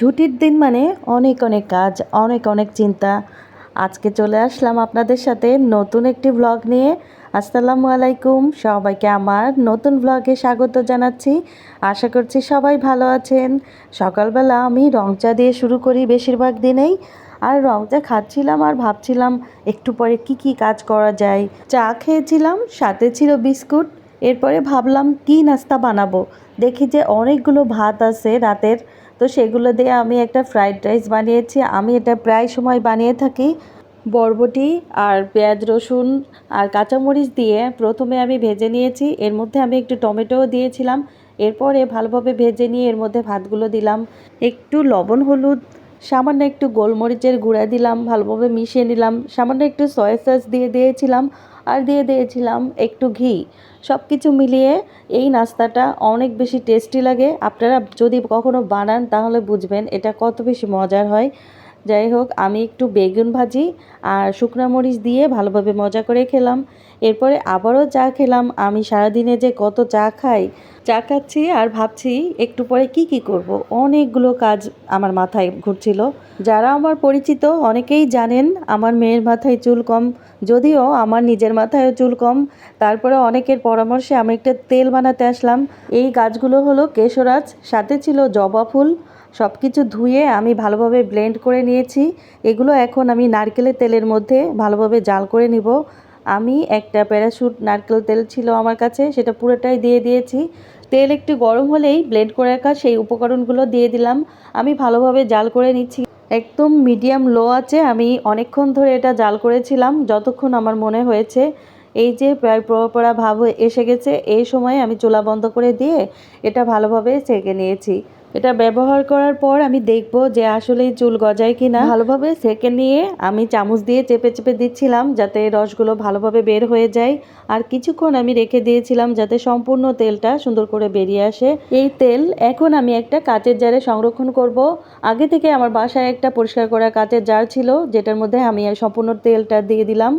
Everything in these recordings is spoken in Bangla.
ছুটির দিন মানে অনেক অনেক কাজ, অনেক অনেক চিন্তা। আজকে চলে আসলাম আপনাদের সাথে নতুন একটি ব্লগ নিয়ে। আসসালামু আলাইকুম, সবাইকে আমার নতুন ব্লগে স্বাগত জানাচ্ছি। আশা করছি সবাই ভালো আছেন। সকালবেলা আমি রং চা দিয়ে শুরু করি বেশিরভাগ দিনেই। আর রং চা খাচ্ছিলাম আর ভাবছিলাম একটু পরে কি কি কাজ করা যায়। চা খেয়েছিলাম, সাথে ছিল বিস্কুট। এরপরে ভাবলাম কি নাস্তা বানাবো? দেখি যে অনেকগুলো ভাত আছে রাতের। তো সেগুলো দিয়ে আমি একটা ফ্রাইড রাইস বানিয়েছি। আমি এটা প্রায় সময় বানিয়ে থাকি। বরবটি আর পেঁয়াজ রসুন আর কাঁচামরিচ দিয়ে প্রথমে আমি ভেজে নিয়েছি। এর মধ্যে আমি একটু টমেটোও দিয়েছিলাম। এরপরে ভালোভাবে ভেজে নিয়ে এর মধ্যে ভাতগুলো দিলাম। একটু লবণ, হলুদ, সামান্য একটু গোলমরিচের গুঁড়া দিলাম, ভালোভাবে মিশিয়ে নিলাম। সামান্য একটু সয়া সস দিয়ে দিয়েছিলাম। আর দিয়ে দিয়েছিলাম একটু ঘি। সব কিছু মিলিয়ে এই নাস্তাটা অনেক বেশি টেস্টি লাগে। আপনারা যদি কখনো বানান তাহলে বুঝবেন এটা কত বেশি মজার হয়। যাই হোক, আমি একটু বেগুন ভাজি আর শুকনো মরিচ দিয়ে ভালোভাবে মজা করে খেলাম। এরপরে আবারও চা খেলাম। আমি সারাদিনে যে কত চা খাই, চা খাচ্ছি আর ভাবছি একটু পরে কি কি করব। অনেকগুলো কাজ আমার মাথায় ঘুরছিল। যারা আমার পরিচিত, অনেকেই জানেন আমার মেয়ের মাথায় চুল কম। যদিও আমার নিজের মাথায়ও চুল কম। তারপরে অনেকের পরামর্শে আমি একটা তেল বানাতে আসলাম। এই গাছগুলো হলো কেশরাজ, সাথে ছিল জবা ফুল। সব কিছু ধুয়ে আমি ভালোভাবে ব্লেন্ড করে নিয়েছি। এগুলো এখন আমি নারকেলের তেলের মধ্যে ভালোভাবে জাল করে নিব। আমি একটা প্যারাশুট নারকেল তেল ছিল আমার কাছে, সেটা পুরোটাই দিয়ে দিয়েছি। তেল একটু গরম হলেই ব্লেন্ড করে রাখা সেই উপকরণগুলো দিয়ে দিলাম। আমি ভালোভাবে জাল করে নিচ্ছি। একদম মিডিয়াম লো আছে, আমি অনেকক্ষণ ধরে এটা জাল করেছিলাম, যতক্ষণ আমার মনে হয়েছে। এই যে প্রায় পড়া ভাব এসে গেছে, এই সময় আমি চুলা বন্ধ করে দিয়ে এটা ভালোভাবে সেঁকে নিয়েছি। এটা ব্যবহার করার পর আমি দেখব যে আসলে চুল গজায় কি না ভালোভাবে সেকে নিয়ে আমি চামচ দিয়ে চেপে চেপে দিচ্ছিলাম যাতে রসগুলো ভালোভাবে বের হয়ে যায়। আর কিছুক্ষণ আমি রেখে দিয়েছিলাম যাতে সম্পূর্ণ তেলটা সুন্দর করে বেরিয়ে আসে। এই তেল এখন আমি একটা কাচের জারে সংরক্ষণ করব। আগে থেকে আমার বাসায় একটা পরিষ্কার করা কাচের জার ছিল, যেটার মধ্যে আমি সম্পূর্ণ তেলটা দিয়ে দিলাম।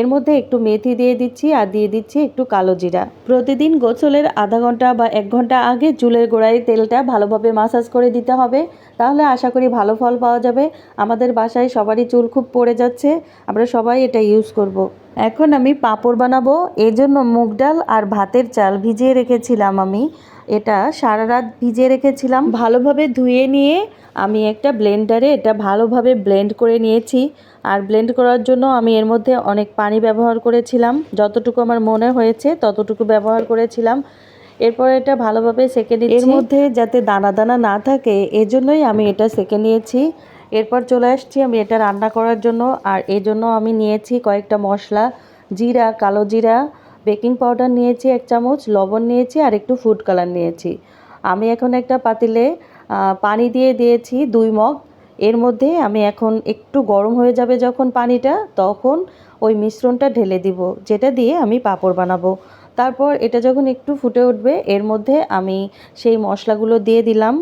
এর মধ্যে একটু মেথি দিয়ে দিচ্ছি আর দিয়ে দিচ্ছি একটু কালো জিরা। প্রতিদিন গোসলের আধা ঘণ্টা বা এক ঘণ্টা আগে চুলের গোড়ায় তেলটা ভালোভাবে মাসাজ করে দিতে হবে। তাহলে আশা করি ভালো ফল পাওয়া যাবে। আমাদের বাসায় সবারই চুল খুব পড়ে যাচ্ছে। আমরা সবাই এটা ইউজ করব। এখন আমি পাঁপড় বানাবো। এই জন্য মুগ ডাল আর ভাতের চাল ভিজিয়ে রেখেছিলাম আমি। এটা সারা রাত ভিজিয়ে রেখেছিলাম। ভালোভাবে ধুয়ে নিয়ে আমি একটা ব্লেন্ডারে এটা ভালোভাবে ব্লেন্ড করে নিয়েছি। আর ব্লেন্ড করার জন্য আমি এর মধ্যে অনেক পানি ব্যবহার করেছিলাম। যতটুকু আমার মনে হয়েছে ততটুকু ব্যবহার করেছিলাম। এরপর এটা ভালোভাবে সেকে নিচ্ছি। এর মধ্যে যাতে দানা দানা না থাকে এজন্যই আমি এটা সেকে নিয়েছি। এরপর চলে আসছি আমি এটা রান্না করার জন্য। আর এজন্য আমি নিয়েছি কয়েকটা মশলা জিরা কালো জিরা বেকিং পাউডার নিয়েছি এক চামচ, লবণ নিয়েছি আর একটু ফুড কালার নিয়েছি। আমি এখন একটা পাতিলে পানি দিয়ে দিয়েছি দুই মগ। এর মধ্যে আমি এখন একটু গরম হয়ে যাবে যখন পানিটা, তখন ওই মিশ্রণটা ঢেলে দিব, যেটা দিয়ে আমি পাঁপড় বানাবো। তারপর এটা যখন একটু ফুটে উঠবে, এর মধ্যে আমি সেই মশলাগুলো দিয়ে দিলাম।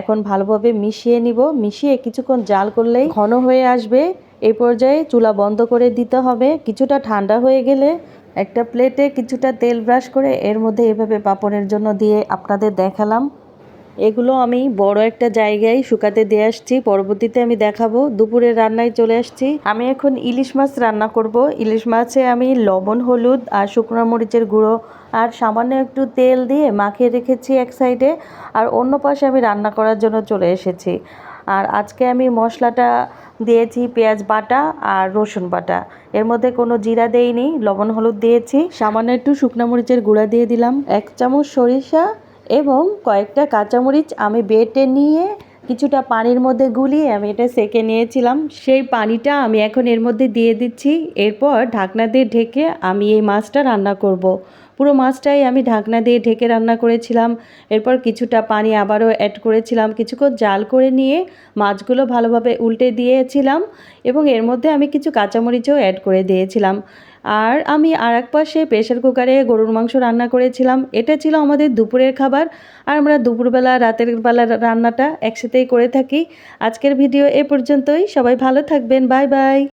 এখন ভালোভাবে মিশিয়ে নিব। মিশিয়ে কিছুক্ষণ জাল করলেই ঘন হয়ে আসবে। এই পর্যায়ে চুলা বন্ধ করে দিতে হবে। কিছুটা ঠান্ডা হয়ে গেলে একটা প্লেটে কিছুটা তেল ব্রাশ করে এর মধ্যে এভাবে পাপড়ের জন্য দিয়ে আপনাদের দেখালাম। এগুলো আমি বড় একটা জায়গায় শুকাতে দিয়ে আসছি। পরবর্তীতে আমি দেখাবো। দুপুরের রান্নায় চলে আসছি। আমি এখন ইলিশ মাছ রান্না করব। ইলিশ মাছে আমি লবণ, হলুদ আর শুকনো মরিচের গুঁড়ো আর সামান্য একটু তেল দিয়ে মাখিয়ে রেখেছি এক সাইডে আর অন্য পাশে আমি রান্না করার জন্য চলে এসেছি। আর আজকে আমি মশলাটা দিয়েছি পেঁয়াজ বাটা আর রসুন বাটা। এর মধ্যে কোনো জিরা দেইনি, লবণ, হলুদ দিয়েছি। সামান্য একটু শুকনো মরিচের গুঁড়া দিয়ে দিলাম। এক চামচ সরিষা এবং কয়েকটা কাঁচামরিচ আমি বেটে নিয়ে কিছুটা পানির মধ্যে গুলিয়ে আমি এটা সেকে নিয়েছিলাম। সেই পানিটা আমি এখন এর মধ্যে দিয়ে দিচ্ছি। এরপর ঢাকনা দিয়ে ঢেকে আমি এই মাছটা রান্না করব। পুরো মাছটাই আমি ঢাকনা দিয়ে ঢেকে রান্না করেছিলাম। এরপর কিছুটা পানি আবারও অ্যাড করেছিলাম। কিছুক্ষণ জাল করে নিয়ে মাছগুলো ভালোভাবে উল্টে দিয়েছিলাম এবং এর মধ্যে আমি কিছু কাঁচামরিচও অ্যাড করে দিয়েছিলাম। আর আমি আর এক পাশে প্রেশার কুকারে গরুর মাংস রান্না করেছিলাম। এটা ছিল আমাদের দুপুরের খাবার। আর আমরা দুপুরবেলা, রাতের বেলা রান্নাটা একসাথেই করে থাকি। আজকের ভিডিও এ পর্যন্তই। সবাই ভালো থাকবেন। Bye bye.